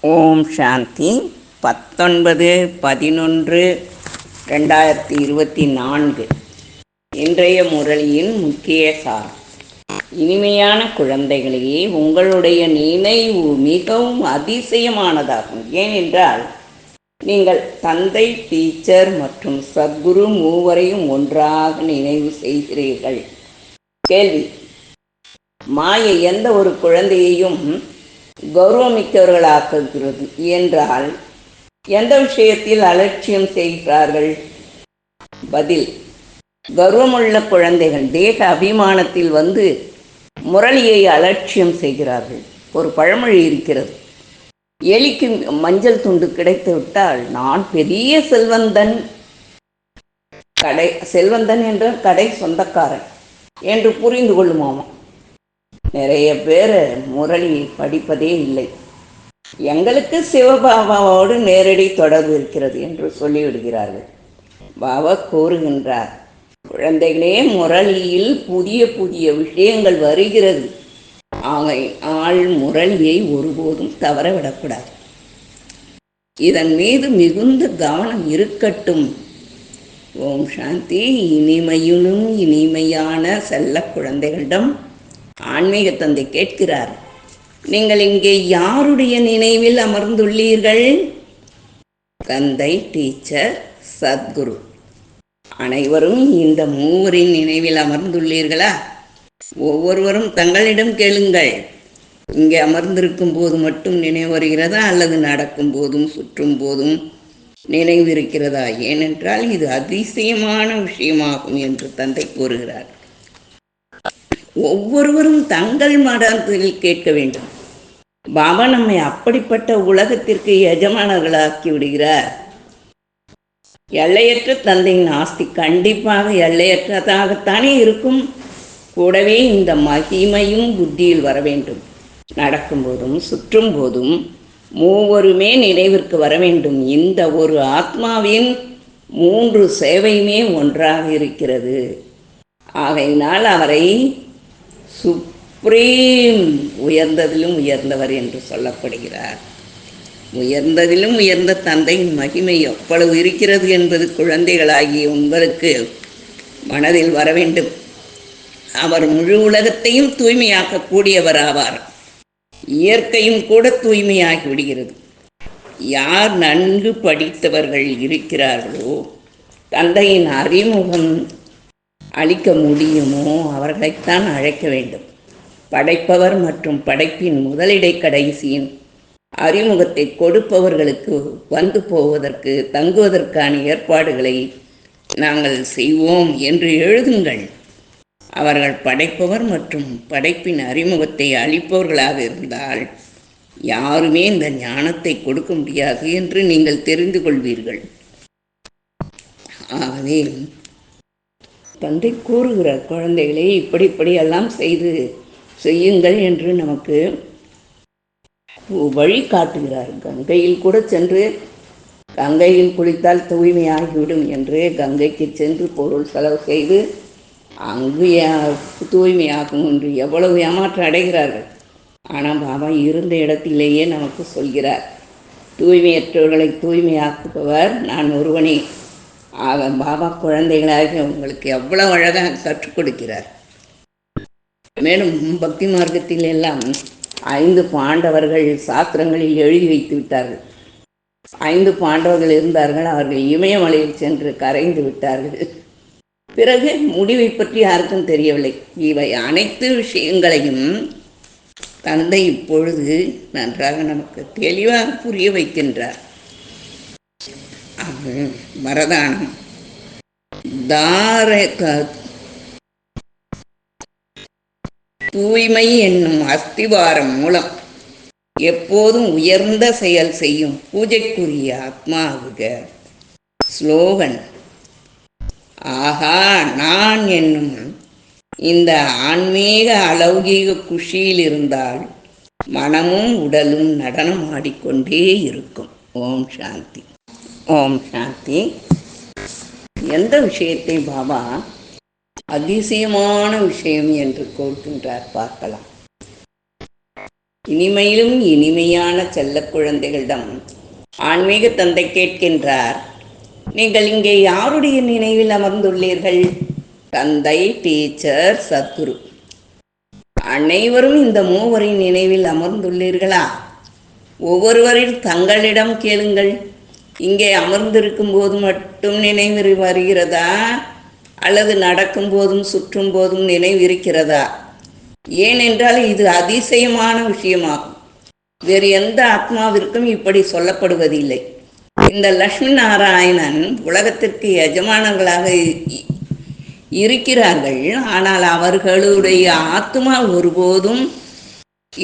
ஓம் சாந்தி. பத்தொன்பது பதினொன்று ரெண்டாயிரத்தி இருபத்தி நான்கு. இன்றைய முரளியின் முக்கிய சார் இனிமையான குழந்தைகளே உங்களுடைய நினைவு மிகவும் அதிசயமானதாகும். ஏனென்றால் நீங்கள் தந்தை டீச்சர் மற்றும் சத்குரு மூவரையும் ஒன்றாக நினைவு செய்கிறீர்கள். கேள்வி. மாயை எந்த ஒரு குழந்தையையும் கௌரவமிக்கவர்களாக்குகிறது என்றால் எந்த விஷயத்தில் அலட்சியம் செய்கிறார்கள்? பதில் கர்வமுள்ள குழந்தைகள் தேக அபிமானத்தில் வந்து முரளியை அலட்சியம் செய்கிறார்கள். ஒரு பழமொழி இருக்கிறது. எலிக்கு மஞ்சள் துண்டு கிடைத்து விட்டால் நான் பெரிய செல்வந்தன் கடை செல்வந்தன் என்ற கடை சொந்தக்காரன் என்று புரிந்து கொள்ளுமாமா? நிறைய பேர் முரளி படிப்பதே இல்லை. எங்களுக்கு சிவபாபாவோடு நேரடி தொடர்பு இருக்கிறது என்று சொல்லிவிடுகிறார்கள். பாபா கூறுகின்றார் குழந்தைகளே முரளியில் புதிய புதிய விஷயங்கள் வருகிறது. ஆகை ஆள் முரளியை ஒருபோதும் தவறவிடக்கூடாது. இதன் மீது மிகுந்த கவனம் இருக்கட்டும். ஓம் சாந்தி. இனிமையுனும் இனிமையான செல்ல குழந்தைகளிடம் ஆன்மீக தந்தை கேட்கிறார் நீங்கள் இங்கே யாருடைய நினைவில் அமர்ந்துள்ளீர்கள்? தந்தை டீச்சர் சத்குரு. அனைவரும் இந்த மூவரின் நினைவில் அமர்ந்துள்ளீர்களா? ஒவ்வொருவரும் தங்களிடம் கேளுங்கள். இங்கே அமர்ந்திருக்கும் போது மட்டும் நினைவு வருகிறதா அல்லது நடக்கும் போதும் சுற்றும் போதும் நினைவு இருக்கிறதா? ஏனென்றால் இது அதிசயமான விஷயமாகும் என்று தந்தை கூறுகிறார். ஒவ்வொருவரும் தங்கள் மடத்தில் கேட்க வேண்டும். பாபா நம்மை அப்படிப்பட்ட உலகத்திற்கு எஜமானர்களாக்கி விடுகிறார். எல்லையற்ற தந்தையின் ஆஸ்தி கண்டிப்பாக எல்லையற்றதாகத்தானே இருக்கும். கூடவே இந்த மகிமையும் புத்தியில் வர வேண்டும். நடக்கும்போதும் சுற்றும் போதும் மூவருமே நினைவிற்கு வர வேண்டும். இந்த ஒரு ஆத்மாவின் மூன்று சேவையுமே ஒன்றாக இருக்கிறது. ஆகையினால் அவரை சுப்ரீம் உயர்ந்ததிலும் உயர்ந்தவர் என்று சொல்லப்படுகிறார். உயர்ந்ததிலும் உயர்ந்த தந்தையின் மகிமை எவ்வளவு இருக்கிறது என்பது குழந்தைகளாகிய உங்களுக்கு மனதில் வர வேண்டும். அவர் முழு உலகத்தையும் தூய்மையாக்கக்கூடியவர் ஆவார் இயற்கையும் கூட தூய்மையாகி விடுகிறது. யார் நன்கு படித்தவர்கள் இருக்கிறார்களோ தந்தையின் அறிமுகம் அளிக்க முடியுமோ அவர்களைத்தான் அழைக்க வேண்டும். படைப்பவர் மற்றும் படைப்பின் முதலிடை கடைசியின் அறிமுகத்தை கொடுப்பவர்களுக்கு வந்து போவதற்கு தங்குவதற்கான ஏற்பாடுகளை நாங்கள் செய்வோம் என்று எழுதுங்கள். அவர்கள் படைப்பவர் மற்றும் படைப்பின் அறிமுகத்தை அளிப்பவர்களாக இருந்தால் யாருமே இந்த ஞானத்தை கொடுக்க முடியாது என்று நீங்கள் தெரிந்து கொள்வீர்கள். ஆகவே தந்தை கூறுகிறார் குழந்தைகளை இப்படி இப்படியெல்லாம் செய்து செய்யுங்கள் என்று நமக்கு வழி காட்டுகிறார். கங்கையில் கூட சென்று கங்கையில் குளித்தால் தூய்மையாகிவிடும் என்று கங்கைக்கு சென்று பொருள் செலவு செய்து அங்கு தூய்மையாகும் என்று எவ்வளவு ஏமாற்றம் அடைகிறார்கள். ஆனால் பாபா இருந்த இடத்திலேயே நமக்கு சொல்கிறார் தூய்மையற்றவர்களை தூய்மையாக்குபவர் நான் ஒருவனே. ஆக பாபா குழந்தைகளாக உங்களுக்கு எவ்வளவு அழகாக கற்றுக் கொடுக்கிறார். மேலும் பக்தி மார்க்கத்தில் எல்லாம் ஐந்து பாண்டவர்கள் சாஸ்திரங்களில் எழுதி வைத்து விட்டார்கள். ஐந்து பாண்டவர்கள் இருந்தார்கள் அவர்கள் இமயமலையில் சென்று கரைந்து விட்டார்கள். பிறகு முடிவை பற்றி யாருக்கும் தெரியவில்லை. இவை அனைத்து விஷயங்களையும் தந்தை இப்பொழுது நன்றாக நமக்கு தெளிவாக புரிய வைக்கின்றார். வரதானம் தார தூய்மை என்னும் அஸ்திவாரம் மூலம் எப்போதும் உயர்ந்த செயல் செய்யும் பூஜைக்குரிய ஆத்மாவுக. ஸ்லோகன் ஆகா நான் என்னும் இந்த ஆன்மீக அலௌகீக குஷியில் இருந்தால் மனமும் உடலும் நடனம் ஆடிக்கொண்டே இருக்கும். ஓம் சாந்தி. ஓம் சாந்தி. எந்த விஷயத்தை பாபா அதிசயமான விஷயம் என்று கூறுகின்றார் பார்க்கலாம். இனிமையிலும் இனிமையான செல்ல குழந்தைகளிடம் ஆன்மீக தந்தை கேட்கின்றார். நீங்கள் இங்கே யாருடைய நினைவில் அமர்ந்துள்ளீர்கள்? தந்தை டீச்சர் சத்குரு. அனைவரும் இந்த மூவரின் நினைவில் அமர்ந்துள்ளீர்களா? ஒவ்வொருவரில் தங்களிடம் கேளுங்கள். இங்கே அமர்ந்திருக்கும் போது மட்டும் நினைவு வருகிறதா? அல்லது நடக்கும் போதும் சுற்றும் போதும் நினைவு இருக்கிறதா? ஏனென்றால் இது அதிசயமான விஷயமாகும். வேறு எந்த ஆத்மாவிற்கும் இப்படி சொல்லப்படுவதில்லை. இந்த லக்ஷ்மி நாராயணன் உலகத்திற்கு எஜமானர்களாக இருக்கிறார்கள். ஆனால் அவர்களுடைய ஆத்மா ஒருபோதும்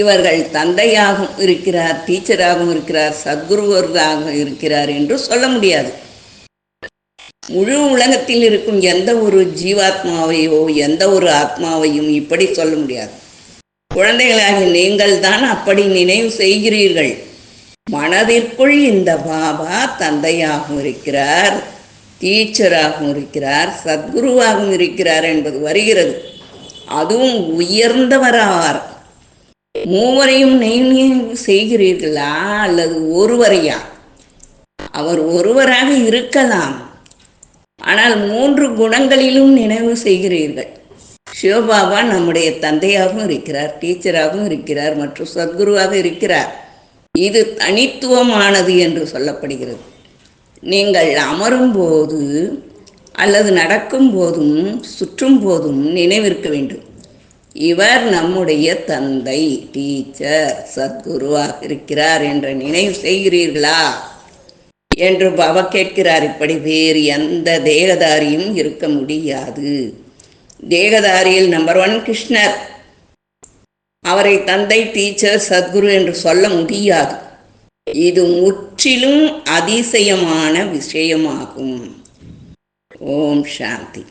இவர்கள் தந்தையாகவும் இருக்கிறார் டீச்சராகவும் இருக்கிறார் சத்குருவராகவும் இருக்கிறார் என்று சொல்ல முடியாது. முழு உலகத்தில் இருக்கும் எந்த ஒரு ஜீவாத்மாவையோ எந்த ஒரு ஆத்மாவையும் இப்படி சொல்ல முடியாது. குழந்தைகளாகி நீங்கள் தான் அப்படி நினைவு செய்கிறீர்கள். மனதிற்குள் இந்த பாபா தந்தையாகவும் இருக்கிறார் டீச்சராகவும் இருக்கிறார் சத்குருவாகவும் இருக்கிறார் என்பது வருகிறது. அதுவும் உயர்ந்தவராவார். மூவரையும் நினைவு செய்கிறீர்களா அல்லது ஒருவரையா? அவர் ஒருவராக இருக்கலாம். ஆனால் மூன்று குணங்களிலும் நினைவு செய்கிறீர்கள். சிவபாபா நம்முடைய தந்தையாகவும் இருக்கிறார் டீச்சராகவும் இருக்கிறார் மற்றும் சத்குருவாக இருக்கிறார். இது தனித்துவமானது என்று சொல்லப்படுகிறது. நீங்கள் அமரும் போது அல்லது நடக்கும் போதும் சுற்றும் போதும் நினைவிருக்க வேண்டும். இவர் நம்முடைய தந்தை டீச்சர் சத்குருவாக இருக்கிறார் என்ற நினைவு செய்கிறீர்களா? என்று பாபா கேட்கிறார். இப்படி வேறு எந்த தேகதாரியும் இருக்க முடியாது. தேகதாரியில் நம்பர் ஒன் கிருஷ்ணர். அவரை தந்தை டீச்சர் சத்குரு என்று சொல்ல முடியாது. இது முற்றிலும் அதிசயமான விஷயமாகும். ஓம் சாந்தி.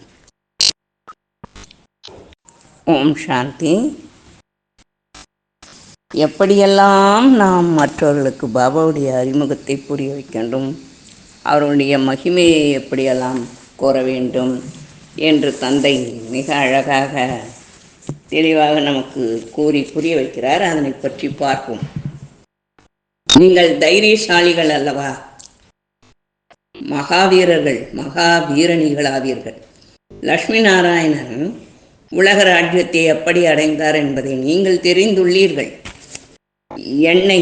ஓம் சாந்தி. எப்படியெல்லாம் நாம் மற்றவர்களுக்கு பாபாவுடைய அறிமுகத்தை புரிய வைக்கின்றோம் அவருடைய மகிமையை எப்படியெல்லாம் கூற வேண்டும் என்று தந்தை மிக அழகாக தெளிவாக நமக்கு கூறி புரிய வைக்கிறார். அதனை பற்றி பார்ப்போம். நீங்கள் தைரியசாலிகள் அல்லவா? மகாவீரர்கள் மகாவீரணிகளாவீர்கள். லக்ஷ்மி நாராயணன் உலக ராஜ்யத்தை எப்படி அடைந்தார் என்பதை நீங்கள் தெரிந்துள்ளீர்கள். என்னை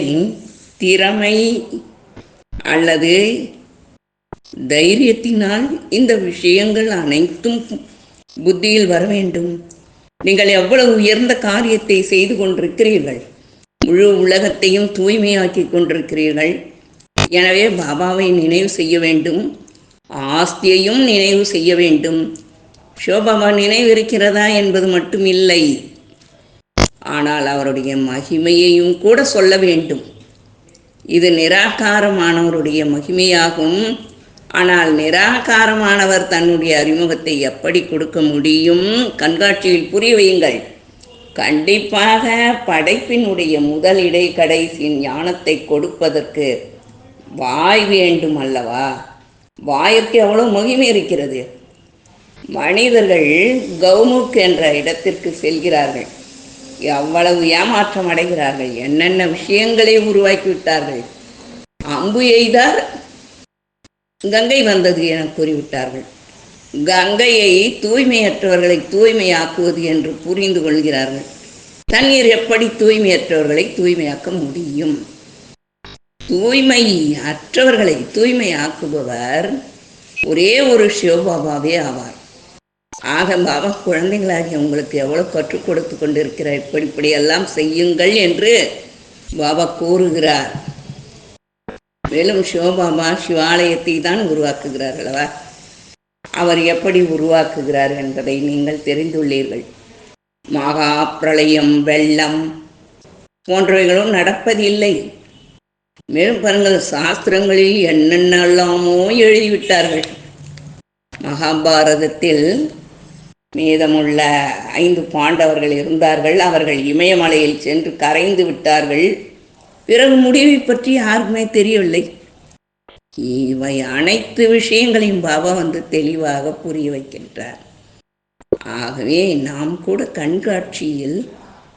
திறமை அல்லது தைரியத்தினால் இந்த விஷயங்கள் அனைத்தும் புத்தியில் வர வேண்டும். நீங்கள் எவ்வளவு உயர்ந்த காரியத்தை செய்து கொண்டிருக்கிறீர்கள். முழு உலகத்தையும் தூய்மையாக்கி கொண்டிருக்கிறீர்கள். எனவே பாபாவை நினைவு செய்ய வேண்டும். ஆஸ்தியையும் நினைவு செய்ய வேண்டும். சிவபாபா நினைவிருக்கிறதா என்பது மட்டும் இல்லை ஆனால் அவருடைய மகிமையையும் கூட சொல்ல வேண்டும். இது நிராகாரமானவருடைய மகிமையாகும். ஆனால் நிராகாரமானவர் தன்னுடைய அறிமுகத்தை எப்படி கொடுக்க முடியும்? கண்காட்சியில் புரிய வையுங்கள். கண்டிப்பாக படைப்பினுடைய முதல் இடை ஞானத்தை கொடுப்பதற்கு வாய் வேண்டும் அல்லவா? வாயிற்கு எவ்வளோ மகிமை இருக்கிறது? மனிதர்கள் கவுமுக் என்ற இடத்திற்கு செல்கிறார்கள். எவ்வளவு ஏமாற்றம் அடைகிறார்கள். என்னென்ன விஷயங்களை உருவாக்கி விட்டார்கள் அம்பு எய்தார் கங்கை வந்தது என கூறிவிட்டார்கள். கங்கையை தூய்மையற்றவர்களை தூய்மையாக்குவது என்று புரிந்து கொள்கிறார்கள். தண்ணீர் எப்படி தூய்மையற்றவர்களை தூய்மையாக்க முடியும்? தூய்மை அற்றவர்களை தூய்மையாக்குபவர் ஒரே ஒரு சிவபாபாவே ஆவார். ஆக பாபா உங்களுக்கு எவ்வளோ கற்றுக் கொடுத்து கொண்டிருக்கிறார்? இப்படி இப்படியெல்லாம் செய்யுங்கள் என்று பாபா கூறுகிறார். மேலும் சிவபாபா சிவாலயத்தை தான் உருவாக்குகிறார் அல்லவா? அவர் எப்படி உருவாக்குகிறார் என்பதை நீங்கள் தெரிந்துள்ளீர்கள். மகா பிரளயம் வெள்ளம் போன்றவைகளும் நடப்பதில்லை. மேலும் பாருங்கள் சாஸ்திரங்களில் என்னென்னலாமோ எழுதிவிட்டார்கள். மகாபாரதத்தில் மீதமுள்ள ஐந்து பாண்டவர்கள் இருந்தார்கள். அவர்கள் இமயமலையில் சென்று கரைந்து விட்டார்கள். பிறகு முடிவை பற்றி யாருக்குமே தெரியவில்லை. இவை அனைத்து விஷயங்களையும் பாபா வந்து தெளிவாக புரிய வைக்கின்றார். ஆகவே நாம் கூட கண்காட்சியில்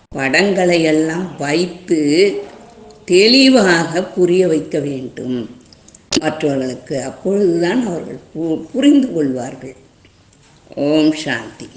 படங்களை எல்லாம் வைத்து தெளிவாக புரிய வைக்க வேண்டும். மற்றவர்களுக்கு அப்பொழுதுதான் அவர்கள் பு- புரிந்து கொள்வார்கள். ஓம் சாந்தி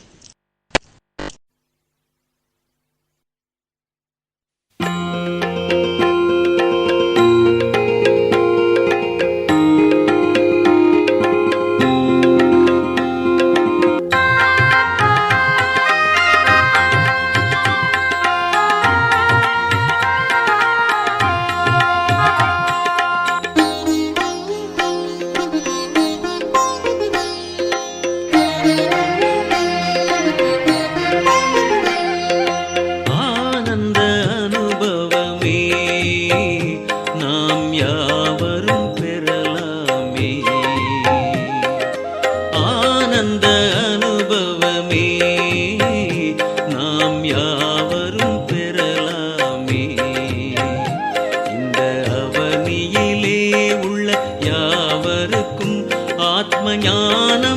ஞானம்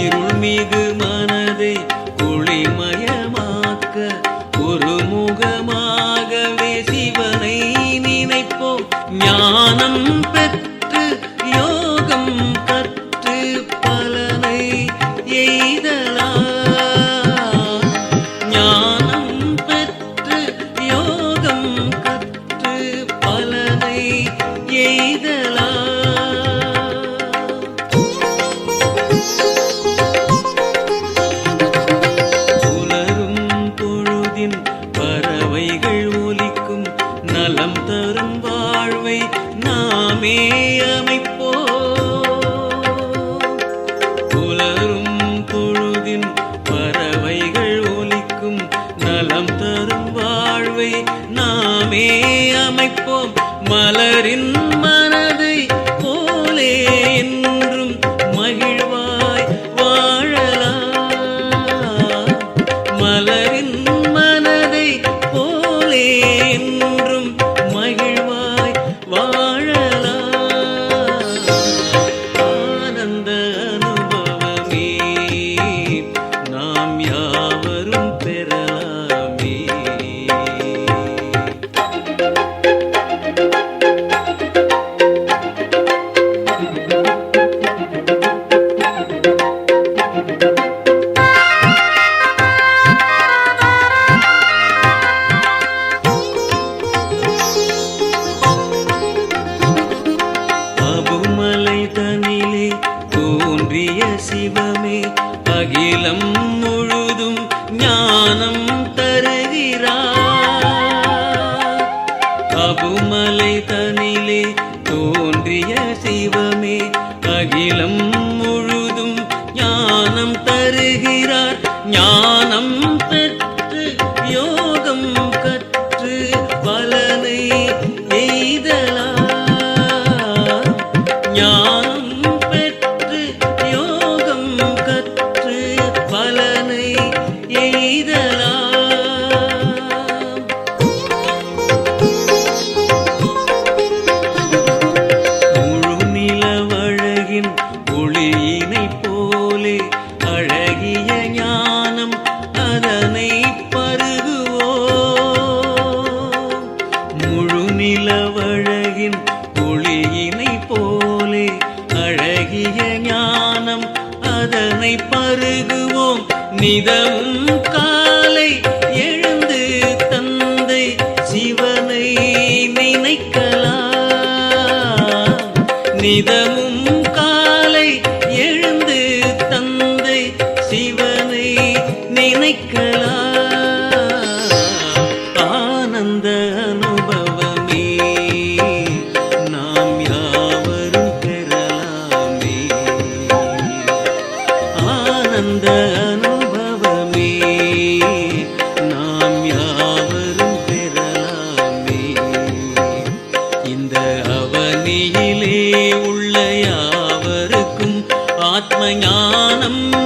இருள் மீது மனதை ஞானம் நினைக்கலாம். ஆனந்த அனுபவமே நாம் யாவரும் பெறலாமே. ஆனந்த அனுபவமே நாம் யாவரும் பெறலாமே. இந்த அவனியிலே உள்ள யாவருக்கும் ஆத்ம ஞானம்